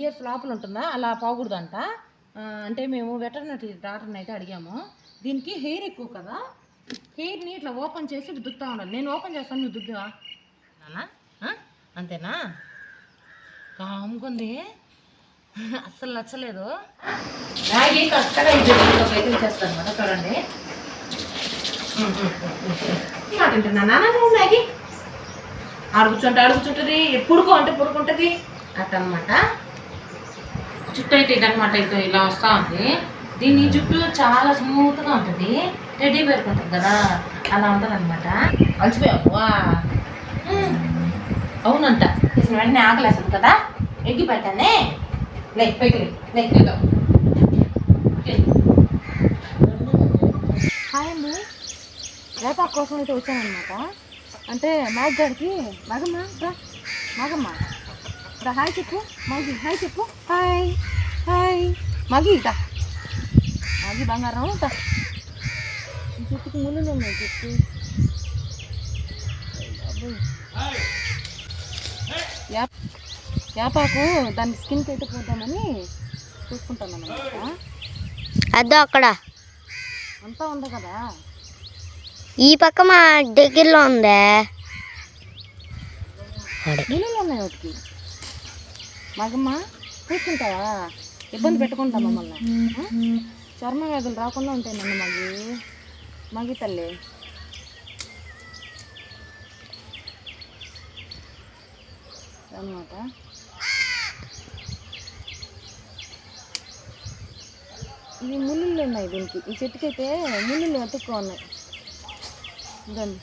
Years లోపల ఉంటుందా? అలా పోకూడదంట. అంటే మేము వెటర్నరీ డాక్టర్ని అయితే అడిగాము. దీనికి హెయిర్ ఎక్కువ కదా? హెయిర్ని ఇట్లా ఓపెన్ చేసి ఇటు ఉండాలి. నేను ఓపెన్ చేస్తాను నువ్వు దుద్దువా నానా? అంతేనా? కాముకుంది అస్సలు నచ్చలేదు. మ్యాగీ కరెక్ట్గా ఈ జడ్జిలోకి అయితే ఇచ్చేస్తాను చూడండి. తింటున్నా. నాన్న నువ్వు మ్యాగీ ఆడుకుంటుంటే ఆడుకుంటుంటుంది పుడుకో అంటే పుడుకుంటుంది. అట్టనమాట జుట్టు అయితే ఇదనమాట అయితే ఇలా వస్తూ ఉంది. దీని జుట్టు చాలా స్మూత్గా ఉంటుంది. టెడ్డీ పేరుకుంటుంది కదా అలా ఉంటుంది అనమాట అలసిపోయావా. అవునంట. చేసిన వెంటనే ఆకలేస్తుంది కదా ఎగ్గి పెట్టానే లే పైకి లే లే తిందాం. తిను. హాయ్ అండి. రేపాకు కోసం అయితే వచ్చానమాట అంటే మ్యాక్ గారికి మగమ్మ రా మగమ్మ. రా హాయ్ చెప్పు మగి హాయ్ చెప్పు హాయ్ హాయ్ మగి ఇట మగి బంగారం దా. ఈ చెట్టుకి ముళ్ళు ఉన్నాయి చెట్టు యాపాకు దాని స్కిన్కి అయితే పోతామని చూసుకుంటాను అనమాట అదో అక్కడ. అంతా ఉంది కదా? ఈ పక్క మా దగ్గరలో ఉందే? నీళ్ళు ఉన్నాయి వాటికి మగమ్మ కూర్చుంటావా? ఇబ్బంది పెట్టుకుంటా మమ్మల్ని? చర్మ వ్యాధులు రాకుండా ఉంటాయి నన్ను మగి మగి తల్లి. అనమాట ఇవి ముళ్ళు ఉన్నాయి దీనికి. ఈ చెట్టుకైతే ముళ్ళు అతుక్కో ఉన్నాయి. ఇదండి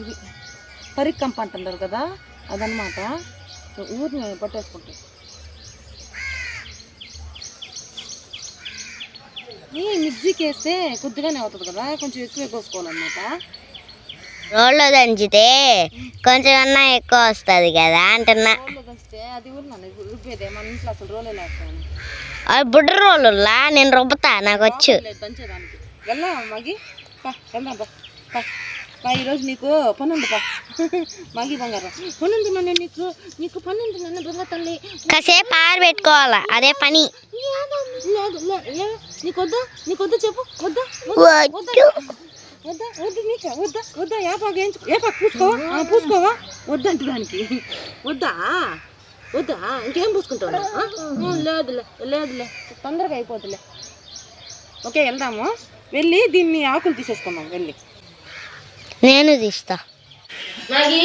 ఇది పరికంప అంటున్నారు కదా అదనమాట ఊరిని పట్టేసుకుంటాయి ఈ మిక్సీకి వేస్తే కొద్దిగానే అవుతుంది కదా కొంచెం ఎక్కువ కోసుకోవాలన్నమాట. రోడ్లో దంచితే కొంచెం అన్నా ఎక్కువ వస్తుంది కదా అంటున్నా. రోల్లో దంచితే అది ఊరు నన్ను రుబ్బేదే మన ఇంట్లో అసలు రోలే లేకపోయాను అవి బుడ్డ రోళ్ళులా నేను రుబ్బుతా నాకు వచ్చు. దంచేదానికి. వెళ్ళా మగి. వెళ్దాం పా. పా ఈరోజు నీకు పని ఉంది పా మగి బంగారం. పని ఉంది నన్ను నీకు నీకు పని ఉంది నన్ను దొంగ తల్లి. కాసేపు ఆరబెట్టుకోవాలా అదే పని. లేదు లేదు లేదు ఏ, నీకొద్దా? నీకొద్దా చెప్పు వద్దా వద్దా వద్దా. వద్దా వద్దు నీకు వద్దా వద్దా ఏపాకు వేయించు ఏపాకు పూసుకోవా? పూసుకోవా? వద్దంట దానికి. వద్దా? వద్దా? ఇంకేం పూసుకుంటావు లేదులే లేదులే తొందరగా అయిపోతులే. ఓకే వెళ్దాము. వెళ్ళి దీన్ని ఆకులు తీసేసుకుందాం వెళ్ళి. నేను తీస్తా నాగి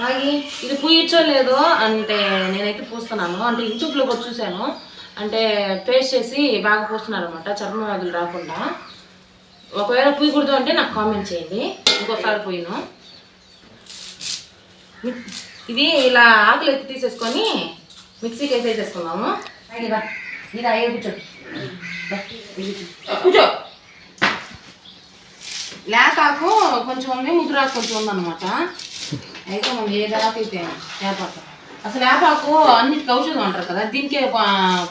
నాగి ఇది పూయచ్చో లేదో అంటే నేనైతే పూస్తున్నాను. అంటే యూట్యూబ్లో కూడా చూశాను. అంటే పేస్ట్ చేసి బాగా పూస్తున్నారు అనమాట చర్మ వ్యాధులు రాకుండా. ఒకవేళ పూయకూడదు అంటే నాకు కామెంట్ చేయండి. ఇంకోసారి పూయను. ఇది ఇలా ఆకులు ఎత్తి తీసేసుకొని మిక్సీకి వేసి వేసేసుకుందాము ఇదా కూర్చో. కూర్చో. లేతాకు కొంచెం ఉంది ముద్రాకు కొంచెం ఉందన్నమాట అయితే మనం ఏ దాకా అయితే వేపాకు అసలు వేపాకు అన్నిటికి ఔషధం అంటారు కదా దీనికే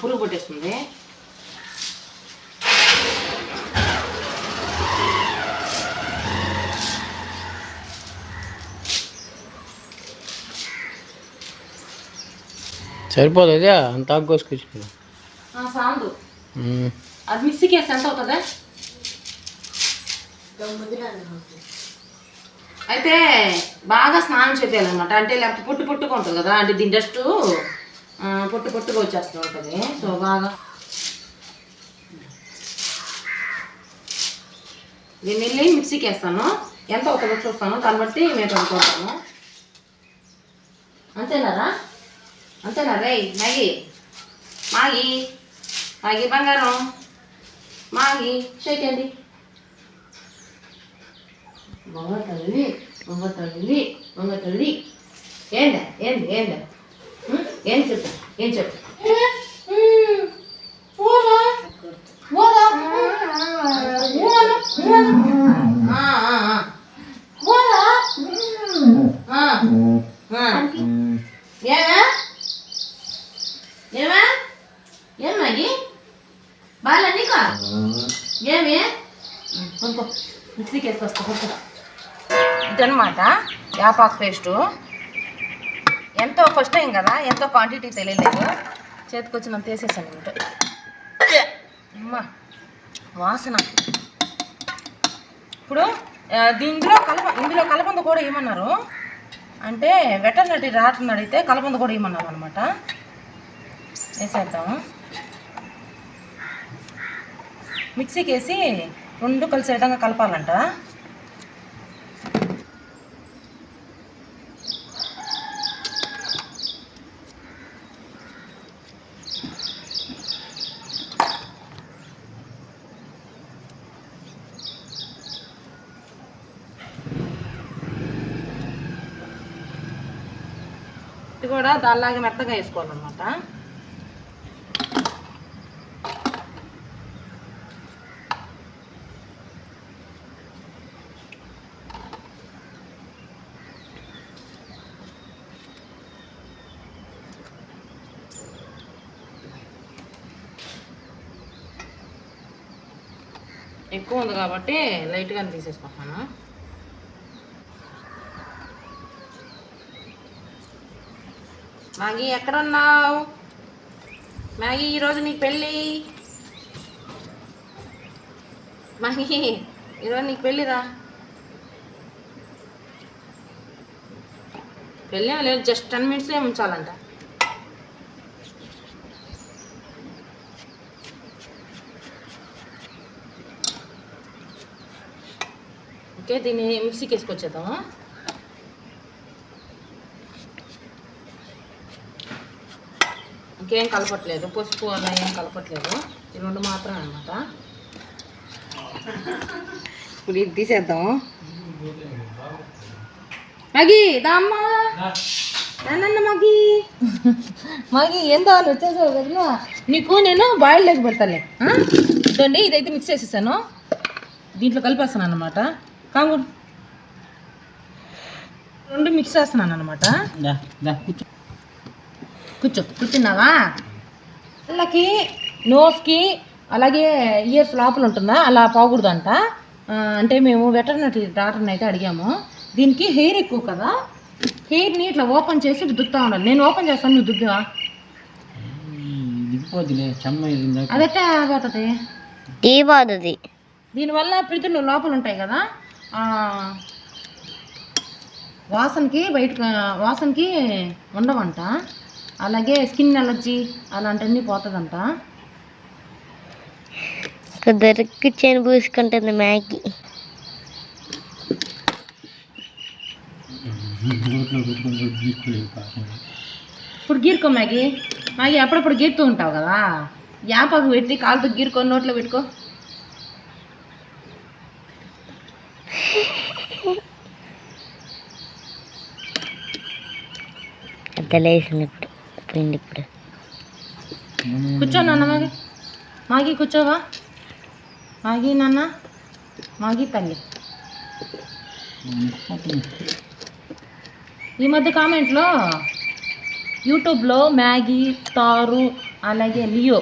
పురుగు పట్టేస్తుంది. సరిపోదు అదే అంత ఆకు కోసుకొచ్చింది ఆ, సాందు. అది మిక్సీకి ఎంత అవుతుందా? అయితే బాగా స్నానం చేయాలన్నమాట అంటే లేకపోతే పొట్టు పుట్టుగా ఉంటుంది కదా అంటే దీని డస్ట్ పొట్టు పొట్టుగా వచ్చేస్తూ ఉంటుంది. సో బాగా దీన్ని వెళ్ళి మిక్సీకి వేస్తాను. ఎంత అవుతుందో చూస్తాను. దాన్ని బట్టి మేము అనుకుంటాము అంతేనారా? అంతేనా? రే మ్యాగీ. మాగి మాగి బంగారం. మాగి షేక్ అండి మగ తల్లి మగ తల్లి మగ తల్లి ఏందా ఏంది? ఏందా? ఏం చెప్పు ఏం చెప్పు. ఏమే? ఏమే? ఏం మాగి బాగా నీకా? ఏమి? కొనుక్కో మిక్సీకి వేసుకొస్తా కొనుక్కో అనమాట యాపాకు పేస్టు. ఎంతో ఫస్ట్ టైం కదా ఎంతో క్వాంటిటీ తెలియలేదు. చేతికి వచ్చినంత వేసేసాను అనమాట అమ్మా వాసన. ఇప్పుడు దీంట్లో కలప ఇందులో కలబంద కూడా ఏమన్నారు? అంటే వెటర్నరీ డాక్టర్ని అడిగితే కలబంద కూడా ఏమన్నారు అనమాట వేసేద్దాము మిక్సీకి వేసి రెండు కలిసే విధంగా కలపాలంట. కూడా దానిలాగా మెత్తగా వేసుకోవాలన్నమాట. ఎక్కువ ఉంది కాబట్టి లైట్గా తీసేసుకుంటున్నాను. మ్యాగీ ఎక్కడున్నావు? మ్యాగీ ఈరోజు నీకు పెళ్ళి. మ్యాగీ ఈరోజు నీకు పెళ్ళిరా. పెళ్ళి లేదు జస్ట్ టెన్ మినిట్స్ ఏమి ఉంచాలంట. ఓకే దీన్ని మిక్సీకి వేసుకొచ్చేద్దాము? ఇంకేం కలపట్లేదు. పసుపు అలా ఏం కలపట్లేదు. ఈ రెండు మాత్రమే అనమాట ఇప్పుడు ఇది తీసేద్దాం మగి దామ్మా నన్న మగి. మగి ఏందో వాళ్ళు వచ్చేసావు కదా నీకు నేను బాయిల్ లేక పెడతాలే? ఇదండి ఇదైతే మిక్స్ చేసేసాను. దీంట్లో కలిపేస్తాను అనమాట కాంగు. రెండు మిక్స్ చేస్తున్నాను అనమాట కూర్చో. కూర్చో కూర్చున్నావా? వాళ్ళకి నోస్కి అలాగే ఇయర్స్ లోపల ఉంటుందా అలా పోకూడదంట. అంటే మేము వెటర్నరీ డాక్టర్ని అయితే అడిగాము. దీనికి హెయిర్ ఎక్కువ కదా? హెయిర్ని ఇట్లా ఓపెన్ చేసి దుత్తా ఉండాలి. నేను ఓపెన్ చేస్తాను నువ్వు దుద్దువా? అదెట్టా పోతుంది పోతుంది దీనివల్ల పిడుతులు లోపల ఉంటాయి కదా? ఆ, వాసనకి బయట వాసనకి ఉండవంట. అలాగే స్కిన్ ఎలర్జీ అలాంటివన్నీ పోతుందంట. దొరికి చేను పూసుకుంటుంది మ్యాగీ. ఇప్పుడు గీరుకో మ్యాగీ. మ్యాగీ అప్పుడప్పుడు గీరుతూ ఉంటావు కదా? యాపాకు పెట్టి కాలుతో గీరుకొని నోట్లో పెట్టుకో. అద్దలేసింది ఇప్పుడు అయిపోయింది ఇప్పుడు. కూర్చో నాన్న మాగి మాగి కూర్చోవా? మాగి నాన్న? మాగి తల్లి. ఈ మధ్య కామెంట్లో యూట్యూబ్లో మ్యాగీ తారు అలాగే లియో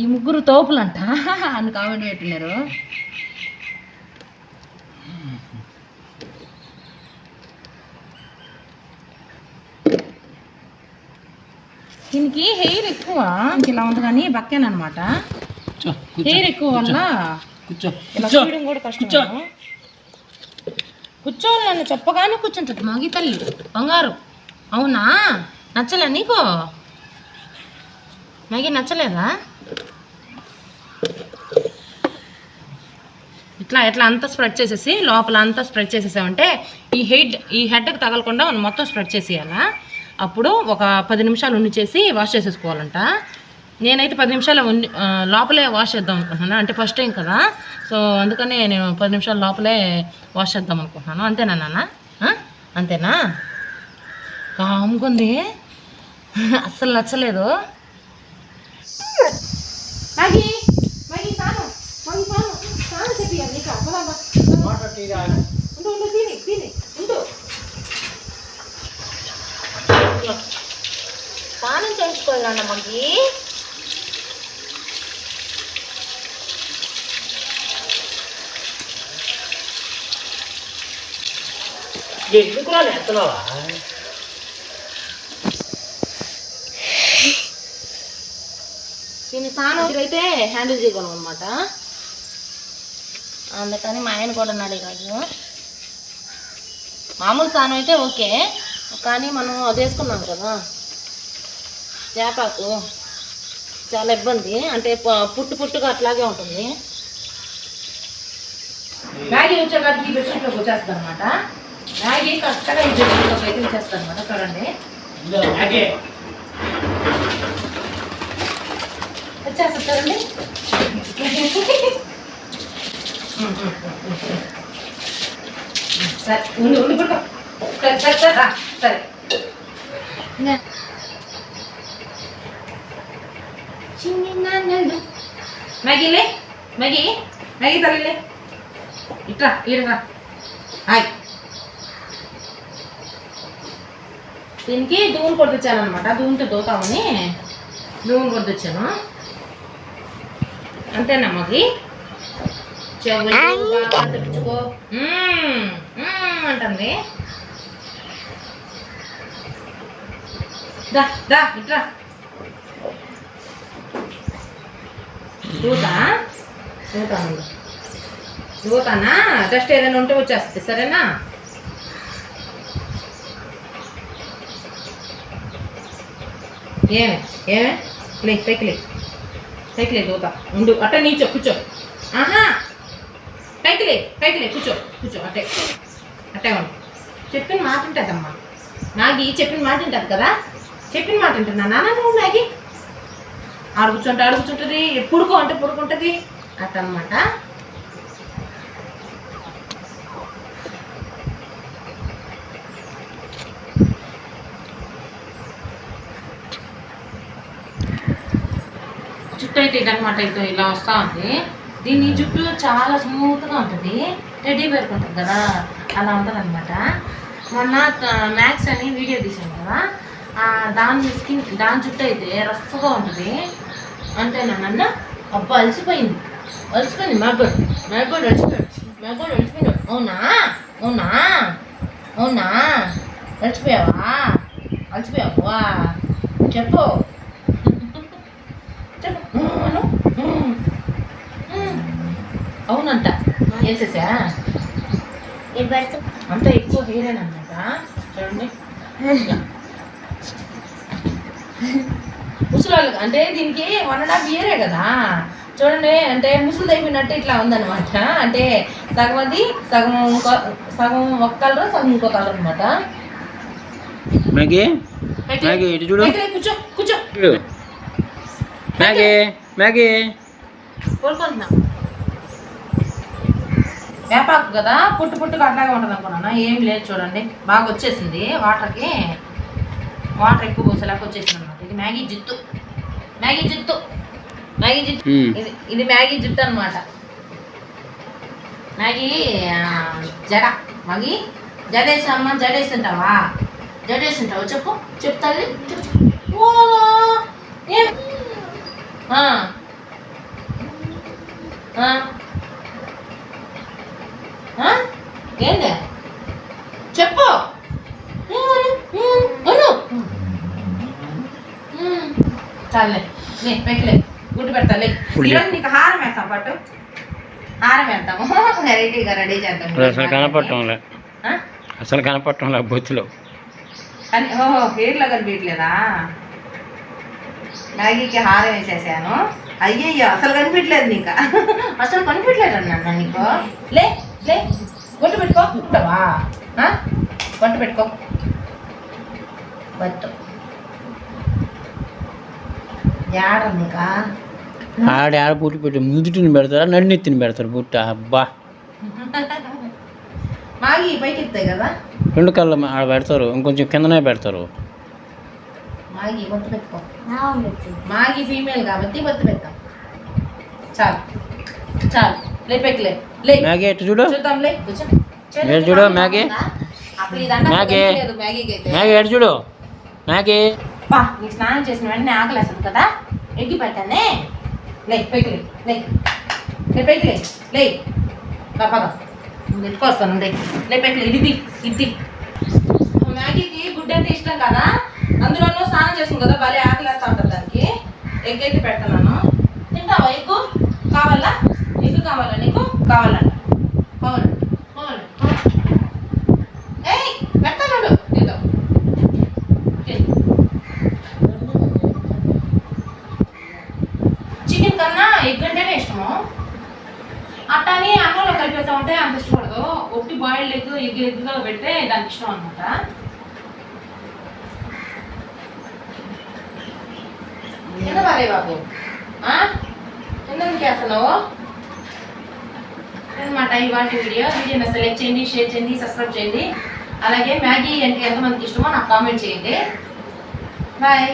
ఈ ముగ్గురు తోపులంట అని కామెంట్ పెట్టినారు. దీనికి హెయిర్ ఎక్కువ. ఇంక ఇలా ఉంది కానీ కూర్చో కూర్చో హెయిర్ ఎక్కువ వల్ల కూర్చో ఇలా కూర్చో చేయడం కూడా కష్టం కూర్చోవాలి నన్ను చెప్పగానే కూర్చుంటుంది మాగి తల్లి. బంగారు అవునా? నచ్చలే నీకు? మ్యాగీ నచ్చలేదా? ఇట్లా ఇట్లా అంతా స్ప్రెడ్ చేసేసి లోపల అంతా స్ప్రెడ్ చేసేసామంటే ఈ హెడ్ ఈ హెడ్కి తగలకుండా మనం మొత్తం స్ప్రెడ్ చేసేయాలా? అప్పుడు ఒక పది నిమిషాలు ఉండి చేసి వాష్ చేసేసుకోవాలంట. నేనైతే పది నిమిషాలు ఉండి లోపలే వాష్ చేద్దాం అనుకుంటున్నాను. అంటే ఫస్ట్ టైం కదా. సో అందుకనే నేను పది నిమిషాల లోపలే వాష్ చేద్దాం అనుకుంటున్నాను. అంతేనా నాన్న? ఆ? అంతేనా? కాముకుంది అస్సలు నచ్చలేదు. మ్యాగీ స్నానం చేసుకోవాలి నాన్న మగ్గి ఎందుకురా నేస్తున్నావా దీన్ని స్నానం అయితే హ్యాండిల్ చేయగలం అనమాట అందుకని మా ఆయన కూడా ఉన్నాడు ఈరోజు. మామూలు స్నానం అయితే ఓకే కానీ మనం అది వేసుకున్నాం కదా. చేపాకు చాలా ఇబ్బంది. అంటే పుట్టు పుట్టుగా అట్లాగే ఉంటుంది. మ్యాగీ వచ్చేకాడికి ఈ బెడ్షీట్లోకి వచ్చేస్తుంది అనమాట మ్యాగీ కరెక్ట్గా ఈ బెడ్షీట్లోకి అయితే వచ్చేస్తుంది అనమాట చూడండి వచ్చేస్తుంది చూడండి. సరే ఉండి ఉండి సరే సరే సరే సరే. మ్యాగీలే మ్యాగీ మ్యాగీ తల్లిలే ఇట్రా ఈడరా హాయ్ దీనికి దూన్ కొట్టించాను అనమాట దూన్తో దోతామని దూన్ కొట్టించాను అంతేనా మగి చెవులు మ్మ్ అంటుంది దా దా ఇట్రా దూతా దూతాను. దూతానా? డస్ట్ ఏదైనా ఉంటే వచ్చేస్తుంది సరేనా? ఏమే? ఏమే? లే పైకి పైకి దూత. ఉండు అట్ట నీచో కూర్చో. ఆహా! పైకి పైకి కూర్చో కూర్చో అట్టే. అట్టే ఉండు. చెప్పిన మాట ఉంటుందమ్మా. నాగి చెప్పిన మాట ఉంటుంది కదా? చెప్పిన మాట ఉంటుందా. నాన్న నువ్వు నాగి? అడుగుచుంటే అడుగుచుంటుంది ఎప్పుడుకో అంటే పుడుకుంటుంది అట్ట అనమాట జుట్టు అయితే ఇదనమాట ఇది ఇలా వస్తూ ఉంది. దీని జుట్టు చాలా స్మూత్గా ఉంటుంది రెడీ పెరుకుంటుంది కదా అలా ఉంటుంది అనమాట మొన్న మ్యాక్స్ అని వీడియో తీసాను కదా దాని స్కిన్ దాని జుట్టు అయితే రఫ్గా ఉంటుంది. అంటే నాన్న అబ్బా అలసిపోయింది. అలసిపోయింది మ్యాగోడ్ మ్యాగోడ్ అలసిపోయాడు. మ్యాగోడ్ అలసిపోయాడు. అవునా? అవునా? అవునా? అలసిపోయావా? అలసిపోయావా? చెప్పు. చెప్పు. అవునంట. వేసేసా? అంత ఎక్కువ హీరేనమాట చూడండి. ముసలాళ్ళు అంటే దీనికి వన్ అండ్ హాఫ్ ఇయరే కదా. చూడండి అంటే ముసలి అయిపోయినట్టు ఇట్లా ఉందన్నమాట. అంటే సగం అది సగం ఇంకో సగం ఒక కలర్ సగం ఇంకో కలర్ అనమాట కూర్చో కూర్చో. Maggi Maggi. కోరుకుంటున్నా. వేపాకు కదా పుట్టు పుట్టుగా అట్లాగే ఉంటుంది అనుకున్నాను. ఏం లేదు చూడండి. బాగా వచ్చేసింది. వాటర్కి వాటర్ ఎక్కువ పోసేలాగా వచ్చేసింది మ్యాగీ జిత్తు. మ్యాగీ జిత్తు. మ్యాగీ జిత్తు. ఇది ఇది మ్యాగీ జిత్తు అనమాట మ్యాగీ జడ. మ్యాగీ? జడేసమ్మా జడేసింటావా? జడేసింటావా? చెప్పు. చెప్పు తల్లి? ఏంది? చెప్పు. చాలే లే పెక్కలే గుడ్డు పెడతాలే. ఈరోజు నీకు హారం వేస్తాం పట్టు. హారం వేస్తాము వెరైటీగా రెడీ చేద్దాం. అసలు కనపడటంలే? అసలు కనపడటంలే బొత్తులో. కానీ ఓహో హెయిర్లో కనిపించలేదా మ్యాగీకి హారం వేసేసాను. అయ్యయ్యో అసలు కనిపించలేదు నీకు. అసలు కనిపించలేదు అన్నా నీకు. లే లే బొట్టు పెట్టుకో. ఉంటావా? ఆ? బొట్టు పెట్టుకో. నీకా ఆడ ఆడ పుట్టి పెట్టి ముదుటిని పెడతారా నడినెత్తిని పెడతారు బుట్ట? అబ్బా. రెండు కళ్ళ ఆడ పెడతారు ఇంకొంచెం కిందనే పెడతారు. మాగి ఫీమేల్ కాబట్టి పెడతాం. చాలు. చాలు. మ్యాగీ ఎటు చూడు. చూడు, మ్యాగీ. మ్యాగీ. లేదు మ్యాగీకి అయితే. మ్యాగీ ఎటు చూడు. మ్యాగీ. పా నీకు స్నానం చేసిన వెంటనే ఆకలి కదా? ఎగ్గి పెట్టానే. లే పైకి లే లే. లే పైకి లే లే. బాగా లే. లే పైకి లే ఇది ఇది మ్యాగీకి గుడ్డ అంటే ఇష్టం కదా? అందులోనూ స్నానం చేసాం కదా భలే ఆకలి ఉంటుంది దానికి. ఎగ్ అయితే పెడతాను. తింటావా ఎగ్గు? కావాలా? ఎగ్గు కావాలా నీకు? కావాలంట. కావాలంట. కన్నా ఎగ్ అంటేనే ఇష్టము. అట్టని అన్నంలో కలిపేసామంటే అంత ఇష్టపడదు. ఒకటి బాయిల్డ్ ఎగ్ ఎగ్ ఎగ్గా పెడితే దానికి ఇష్టం అనమాట కింద పారే బాబు? ఎందుకు చేస్తున్నావు? అనమాట ఇవాళ వీడియో. వీడియోని సెలెక్ట్ చేయండి షేర్ చేయండి సబ్స్క్రైబ్ చేయండి. అలాగే మ్యాగీ అంటే ఎంతమందికి ఇష్టమో నాకు కామెంట్ చేయండి. బాయ్.